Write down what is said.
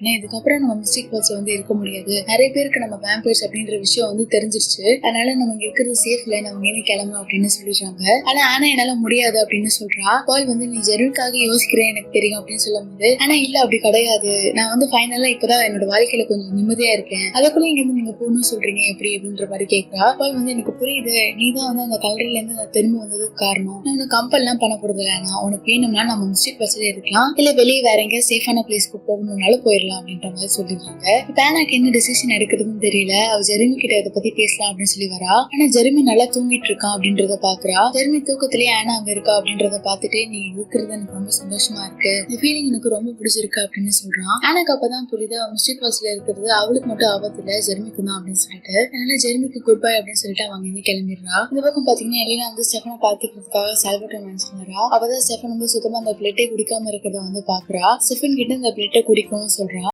ஏன்னா இதுக்கப்புறம் நம்ம மிஸ்டேக் பர்ஸ் வந்து இருக்க முடியாது. நிறைய பேருக்கு நம்ம வேம்பர்ஸ் அப்படின்ற விஷயம் வந்து தெரிஞ்சிருச்சு. அதனால நம்ம இங்க இருக்கிறது சேஃப் இல்லை நம்ம இங்கே கிளம்பணும் அப்படின்னு சொல்லிடுறாங்க ஆனா ஆனா என்னால முடியாது அப்படின்னு சொல்றா. பால் வந்து நீ ஜெருக்காக யோசிக்கிறேன் எனக்கு தெரியும் அப்படின்னு சொல்லும் போது ஆனா இல்ல அப்படி கிடையாது. நான் வந்து ஃபைனலா இப்பதான் என்னோட வாழ்க்கையில கொஞ்சம் நிம்மதியா இருக்கேன். அதுக்குள்ள இங்க இருந்து நீங்க போகணும்னு சொல்றீங்க எப்படி? அப்படின்ற மாதிரி கேட்கறா பால் வந்து எனக்கு புரியுது. நீ தான் வந்து அந்த கல்லறையில இருந்து நான் திரும்ப வந்ததுக்கு காரணம். நான் உனக்கு கம்பல்லாம் பண்ண போறது நான் உனக்கு வேணும்னா நம்ம மிஸ்டேக் வச்சதே இருக்கலாம். இல்ல வெளியே வேற எங்கேயா சேஃபான பிளேஸ்க்கு போகணும்னாலும் போயிடலாம். அப்படின்ற மாதிரி சொல்லிடுறாங்க. இப்ப என்ன டிசிஷன் எடுக்கிறதுன்னு தெரியல. அவ ஜெரிமி கிட்ட இதை பத்தி பேசலாம் அப்படின்னு சொல்லி வரா. ஆனா ஜெரிமி நல்லா தூங்கிட்டு இருக்கான் அப்படின்றத பாக்குறா. ஜெரிமி தூக்கத்திலேயே ஆனா அங்க இருக்கா அப்படின்றத பாத்துட்டு நீ இருக்கிறது எனக்கு ரொம்ப சந்தோஷமா இருக்கு. இந்த ஃபீலிங் எனக்கு ரொம்ப பிடிச்சிருக்கு அப்படின்னு சொல்றான் ஆனாக்கு அப்பதான் புரியுது அவன் மிஸ்டேக் வாஸ்ல இருக்கிறது அவளுக்கு மட்டும் ஆபத்து இல்ல ஜெர்மிக்கு தான் அப்படின்னு சொல்லிட்டு. அதனால ஜெர்மிக்கு குட் பை அப்படின்னு சொல்லிட்டு அவங்க இருந்து கிளம்பிடுறா. இந்த பக்கம் பாத்தீங்கன்னா எலினா வந்து ஸ்டெஃபனை பாத்துக்கிறதுக்காக சால்வட்டர் நினைச்சிருந்தா அவதான் ஸ்டெஃபன் வந்து சுத்தமா அந்த பிளேட்டே குடிக்காம இருக்கிறத வந்து பாக்குறா. ஸ்டெஃபன் கிட்ட இந்த பிளேட்டை குடிக்கும்னு சொல்றா.